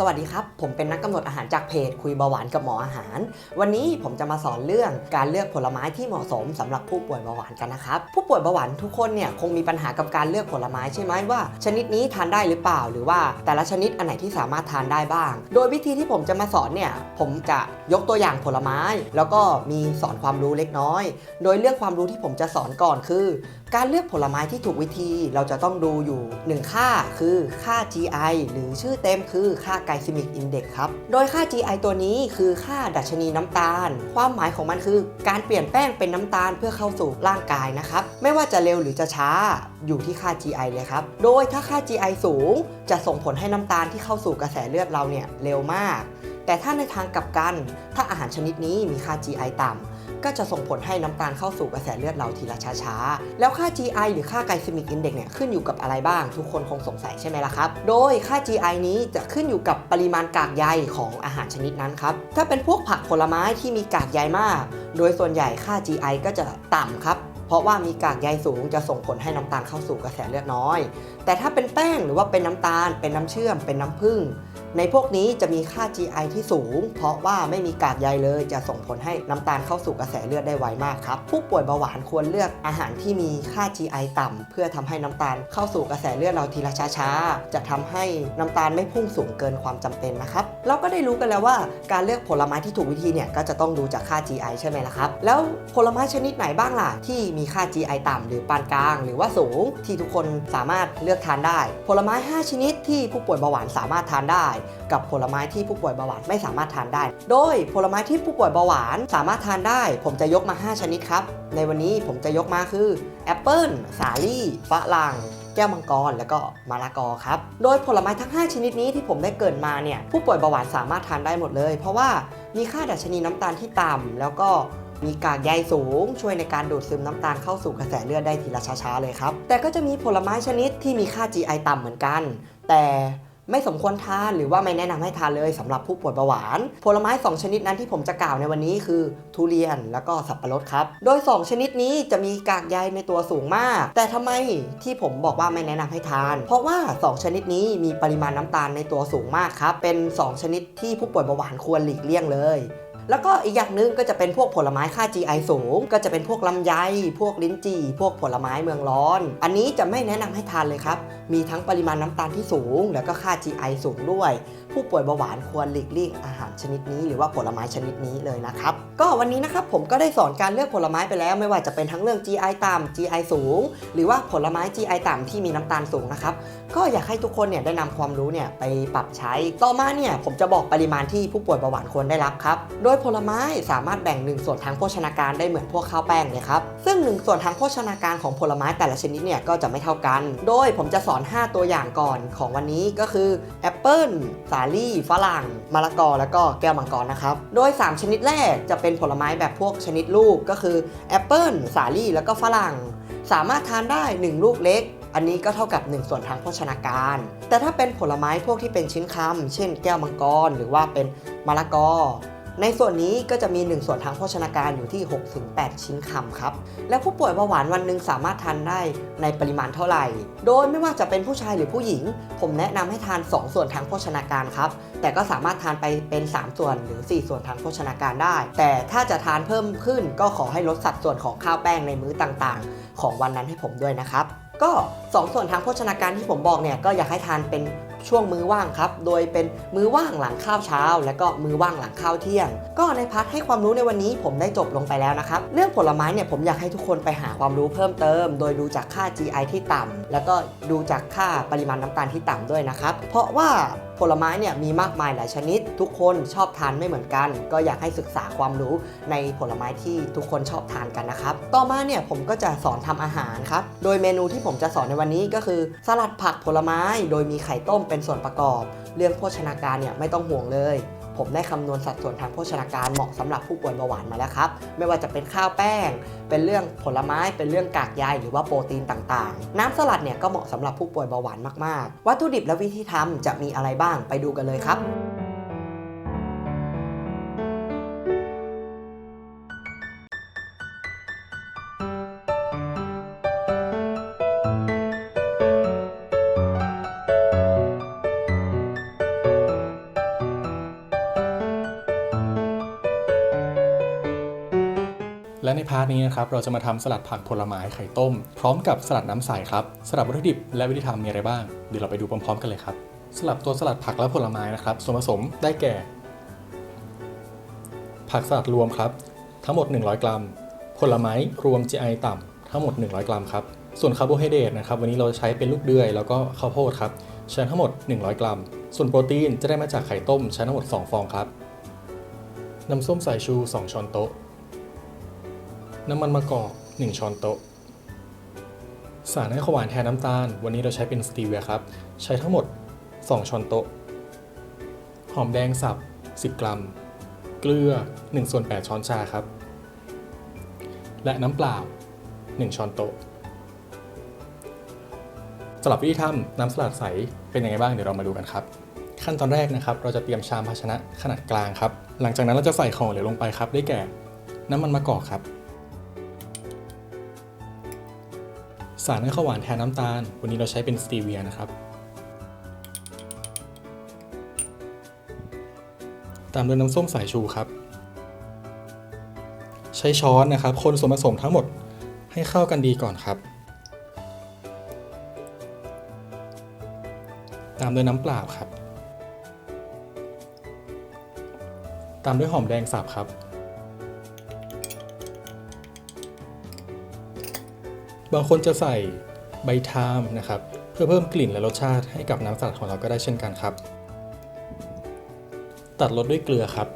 สวัสดีครับ ผมเป็นนักกำหนดอาหารจากเพจ คุยเบาหวานกับหมออาหาร วันนี้ผมจะมาสอนเรื่องการเลือกผลไม้ที่เหมาะสมสำหรับผู้ป่วยเบาหวานกันนะครับ ผู้ป่วยเบาหวานทุกคนเนี่ยคงมีปัญหากับการเลือกผลไม้ใช่ไหมว่า ชนิดนี้ทานได้หรือเปล่า หรือว่าแต่ละชนิดอันไหนที่สามารถทานได้บ้าง โดยวิธีที่ผมจะมาสอนเนี่ยผมจะยกตัวอย่างผลไม้ แล้วก็มีสอนความรู้เล็กน้อย โดยเรื่องความรู้ที่ผมจะสอนก่อนคือการเลือกผลไม้ที่ถูกวิธีเราจะต้องดูอยู่ 1 ค่าคือค่า GI หรือชื่อเต็มคือค่า Glycemic Index ครับ โดยค่า GI ตัวนี้คือค่าดัชนีน้ำตาล ความหมายของมันคือการเปลี่ยนแป้งเป็นน้ำตาลเพื่อเข้าสู่ร่างกายนะครับ ไม่ว่าจะเร็วหรือจะช้าอยู่ที่ค่า GI เลยครับ โดยถ้าค่า GI สูง จะส่งผลให้น้ำตาลที่เข้าสู่กระแสเลือดเราเนี่ยเร็วมาก แต่ถ้าในทางกลับกัน ถ้าอาหารชนิดนี้มีค่า GI ต่ำ ก็จะส่งผลให้น้ำตาลเข้าสู่กระแสเลือดเราทีละช้าๆ แล้วค่า GI หรือค่าไกลซิมิกอินเด็กเนี่ยขึ้นอยู่กับอะไรบ้าง ทุกคนคงสงสัยใช่ไหมล่ะครับ โดยค่า GI นี้จะขึ้นอยู่กับปริมาณกากใยของอาหารชนิดนั้นครับ ถ้าเป็นพวกผักผลไม้ที่มีกากใยมาก โดยส่วนใหญ่ค่า GI ก็จะต่ำครับ เพราะว่ามีกากใยสูงจะส่งผลให้น้ำตาลเข้าสู่กระแสเลือดน้อย แต่ถ้าเป็นแป้งหรือว่าเป็นน้ำตาล เป็นน้ำเชื่อม เป็นน้ำผึ้ง ในพวกนี้จะมีค่า GI ที่สูง เพราะว่าไม่มีกากใยเลย จะส่งผลให้น้ำตาลเข้าสู่กระแสเลือดได้ไวมากครับ ผู้ป่วยเบาหวานควรเลือกอาหารที่มีค่า GI ต่ำเพื่อทำให้น้ำตาลเข้าสู่กระแสเลือดเราทีละช้าๆ จะทำให้น้ำตาลไม่พุ่งสูงเกินความจำเป็นนะครับ เราก็ได้รู้กันแล้วว่าการเลือกผลไม้ที่ถูกวิธีเนี่ยก็จะต้องดูจากค่า GI ใช่ไหมล่ะครับ แล้วผลไม้ชนิดไหนบ้างล่ะที่มีค่า GI ต่ำหรือปานกลาง หรือว่าสูงที่ทุกคนสามารถเลือกทานได้ ผลไม้ 5 ชนิดที่ผู้ป่วยเบาหวานสามารถทานได้ กับผลไม้ที่ผู้ป่วยเบาหวานไม่สามารถทานได้ โดยผลไม้ที่ผู้ป่วยเบาหวานสามารถทานได้ ผมจะยกมา 5 ชนิดครับ ในวันนี้ผมจะยกมาคือแอปเปิลสาลี่ฝรั่งแก้วมังกรแล้วก็มะละกอครับ โดยผลไม้ทั้ง 5 ชนิดนี้ที่ผมได้เกรินมาเนี่ยผู้ป่วยเบาหวานสามารถทานได้หมดเลย เพราะว่ามีค่าดัชนีน้ำตาลที่ต่ำแล้วก็ มีกากใยสูง ช่วยในการดูดซึมน้ำตาลเข้าสู่กระแสเลือดได้ทีละช้าๆเลยครับ แต่ก็จะมีผลไม้ชนิดที่มีค่า GI ต่ำเหมือนกัน แต่ไม่สมควรทานหรือว่าไม่แนะนำให้ทานเลยสำหรับผู้ป่วยเบาหวาน ผลไม้ 2 ชนิดนั้นที่ผมจะกล่าวในวันนี้คือ ทุเรียนแล้วก็สับปะรดครับ โดย 2 ชนิดนี้จะมีกากใยในตัวสูงมาก แต่ทำไมที่ผมบอกว่าไม่แนะนำให้ทาน เพราะว่า 2 ชนิดนี้มีปริมาณน้ำตาลในตัวสูงมากครับ เป็น 2 ชนิดที่ผู้ป่วยเบาหวานควรหลีกเลี่ยงเลย แล้วก็อีกอย่างหนึงก็จะเป็นพวกผลไม้ค่า GI สูง ก็จะเป็นพวกลำไย พวกลิ้นจี่ พวกผลไม้เมืองร้อน อันนี้จะไม่แนะนำให้ทานเลยครับ มีทั้งปริมาณน้ำตาลที่สูง แล้วก็ค่า GI สูงด้วย ผู้ป่วยเบาหวานควรหลีกเลี่ยงอาหารชนิดนี้ หรือว่าผลไม้ชนิดนี้เลยนะครับ ก็วันนี้นะครับผมก็ได้สอนการเลือกผลไม้ไปแล้ว ไม่ว่าจะเป็นทั้งเรื่อง GI ต่ำ GI สูง หรือว่าผลไม้ GI ต่ำที่มีน้ำตาลสูงนะครับ ก็อยากให้ทุกคนเนี่ยได้นำความรู้เนี่ยไปปรับใช้ ต่อมาเนี่ยผมจะบอกปริมาณที่ผู้ป่วยเบาหวานควรได้รับครับ โดยผลไม้สามารถแบ่ง 1 ส่วนทางโภชนาการได้เหมือนพวกข้าวแป้งเลยครับ ซึ่ง 1 ส่วนทางโภชนาการของผลไม้แต่ละชนิดเนี่ยก็จะไม่เท่ากัน โดยผมจะสอน 5 ตัวอย่างก่อนของวันนี้ก็คือแอปเปิ้ลสาลี่ฝรั่งมะละกอ แล้วก็แก้วมังกรนะครับ โดย 3 ชนิดแรกจะเป็นผลไม้แบบพวกชนิดลูกก็คือแอปเปิ้ลสาลี่แล้วก็ฝรั่ง สามารถทานได้ 1 ลูกเล็กอันนี้ก็เท่ากับ 1 ส่วนทางโภชนาการ แต่ถ้าเป็นผลไม้พวกที่เป็นชิ้นคำ เช่นแก้วมังกร หรือว่าเป็นมะละกอ ในส่วนนี้ก็จะมี 1 ส่วนทางโภชนาการอยู่ที่ 6-8 ชิ้นคำครับ และผู้ป่วยเบาหวานวันหนึ่งสามารถทานได้ในปริมาณเท่าไหร่ โดยไม่ว่าจะเป็นผู้ชายหรือผู้หญิง ผมแนะนำให้ทาน 2 ส่วนทางโภชนาการครับ แต่ก็สามารถทานไปเป็น 3 ส่วนหรือ 4 ส่วนทางโภชนาการได้ แต่ถ้าจะทานเพิ่มขึ้นก็ขอให้ลดสัดส่วนของข้าวแป้งในมื้อต่างๆ ของวันนั้นให้ผมด้วยนะครับ ก็2ส่วนทางโภชนาการที่ผมบอกเนี่ยก็อยากให้ทานเป็นช่วงมื้อว่างครับ โดยเป็นมื้อว่างหลังข้าวเช้า และก็มื้อว่างหลังข้าวเที่ยง ก็ในพาร์ทให้ความรู้ในวันนี้ผมได้จบลงไปแล้วนะครับ เรื่องผลไม้เนี่ยผมอยากให้ทุกคนไปหาความรู้เพิ่มเติม โดยดูจากค่า GI ที่ต่ำแล้วก็ดูจากค่าปริมาณน้ำตาลที่ต่ำด้วยนะครับ เพราะว่า ผลไม้เนี่ยมีมากมายหลายชนิด ทุกคนชอบทานไม่เหมือนกัน ก็อยากให้ศึกษาความรู้ในผลไม้ที่ทุกคนชอบทานกันนะครับ ต่อมาเนี่ยผมก็จะสอนทำอาหารครับ โดยเมนูที่ผมจะสอนในวันนี้ก็คือ สลัดผักผลไม้ โดยมีไข่ต้มเป็นส่วนประกอบ เรื่องโภชนาการเนี่ยไม่ต้องห่วงเลย ผมได้คำนวณสัดส่วนทางโภชนาการเหมาะสำหรับผู้ป่วยเบาหวานมาแล้วครับ ไม่ว่าจะเป็นข้าวแป้ง เป็นเรื่องผลไม้ เป็นเรื่องกากใยหรือว่าโปรตีนต่างๆ น้ำสลัดเนี่ยก็เหมาะสำหรับผู้ป่วยเบาหวานมากๆ วัตถุดิบและวิธีทำจะมีอะไรบ้างไปดูกันเลยครับ พาร์ทนี้นะครับเราจะมาทำสลัดผักผลไม้ไข่ต้ม พร้อมกับสลัดน้ำใสครับสลัดวัตถุดิบและวิธีทำมีอะไรบ้าง เดี๋ยวเราไปดูพร้อมๆกันเลยครับสลับตัวสลัดผักและผลไม้นะครับส่วนผสมได้แก่ ผักสลัดรวมครับทั้งหมด 100 กรัม ผลไม้รวม GI ต่ำทั้งหมด 100 กรัมครับส่วนคาร์โบไฮเดรตนะครับวันนี้เราใช้เป็นลูกเดือย แล้วก็ข้าวโพดครับใช้ทั้งหมด 100 กรัม ส่วนโปรตีนจะได้มาจากไข่ต้มใช้ทั้งหมด 2 ฟองครับน้ำส้มสายชู 2 ช้อนโต๊ะ น้ำมันมะกอก 1 ช้อนโต๊ะ สารให้ขาวหวานแทนน้ำตาล วันนี้เราใช้เป็นสตีเวียครับ ใช้ทั้งหมด 2 ช้อนโต๊ะ หอมแดงสับ 10 กรัม เกลือ1ส่วน8ช้อนชาครับ และน้ำเปล่า 1 ช้อนโต๊ะสำหรับวิธีทำน้ำสลัดใสเป็นยังไงบ้างเดี๋ยวเรามาดูกันครับ ขั้นตอนแรกนะครับ เราจะเตรียมชามภาชนะขนาดกลางครับ หลังจากนั้นเราจะใส่ของเหลวลงไปครับ ได้แก่ น้ำมันมะกอกครับ สารให้ข้าวหวานแทนน้ำตาล วันนี้เราใช้เป็นสตีเวียนะครับ ตามด้วยน้ำส้มสายชูครับ ใช้ช้อนนะครับ คนส่วนผสมทั้งหมดให้เข้ากันดีก่อนครับ ตามด้วยน้ำเปล่าครับ ตามด้วยหอมแดงสับครับ บางคนจะใส่ใบทามนะครับเพื่อเพิ่มกลิ่นและรสชาติให้กับน้ำสลัดของเราก็ได้เช่นกันครับ ตัดรสด้วยเกลือครับ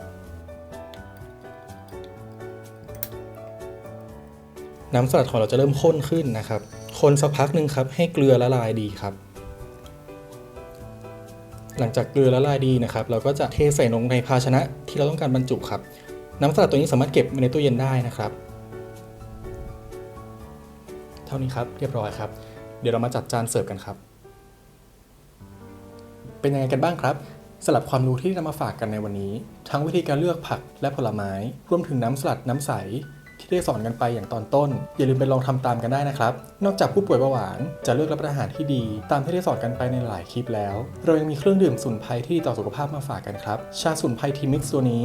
น้ำสลัดของเราจะเริ่มข้นขึ้นนะครับ คนสักพักหนึ่งครับให้เกลือละลายดีครับ หลังจากเกลือละลายดีนะครับ เราก็จะเทใส่ลงในภาชนะที่เราต้องการบรรจุครับ น้ำสลัดตัวนี้สามารถเก็บไว้ในตู้เย็นได้นะครับ ท่านี้ครับ เรียบร้อยครับ เดี๋ยวเรามาจัดจานเสิร์ฟกันครับ เป็นยังไงกันบ้างครับสำหรับความรู้ที่นำมาฝากกันในวันนี้ ทั้งวิธีการเลือกผักและผลไม้ รวมถึงน้ำสลัดน้ำใส ที่ได้สอนกันไปอย่างตอนต้น อย่าลืมไปลองทำตามกันได้นะครับ นอกจากผู้ป่วยเบาหวานจะเลือกรับประทานอาหารที่ดี ตามที่ได้สอนกันไปในหลายคลิปแล้ว เรายังมีเครื่องดื่มสมุนไพรที่ดีต่อสุขภาพมาฝากกันครับ ชาสมุนไพรทีมิกซ์ตัวนี้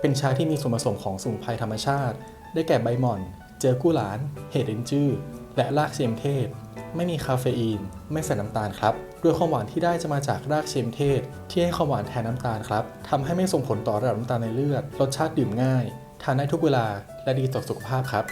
เป็นชาที่มีส่วนผสมของสมุนไพรธรรมชาติ ได้แก่ใบหม่อน เจอกู้หลาน เห็ดเอ็นจื้อ และรากเชมเทศ ไม่มีคาเฟอีน ไม่ใส่น้ำตาลครับโดยความหวานที่ได้จะมาจากรากเชมเทศ ที่ให้ความหวานแทนน้ำตาลครับทำให้ไม่ส่งผลต่อระดับน้ำตาลในเลือด รสชาติดื่มง่าย ทานได้ทุกเวลาและดีต่อสุขภาพครับ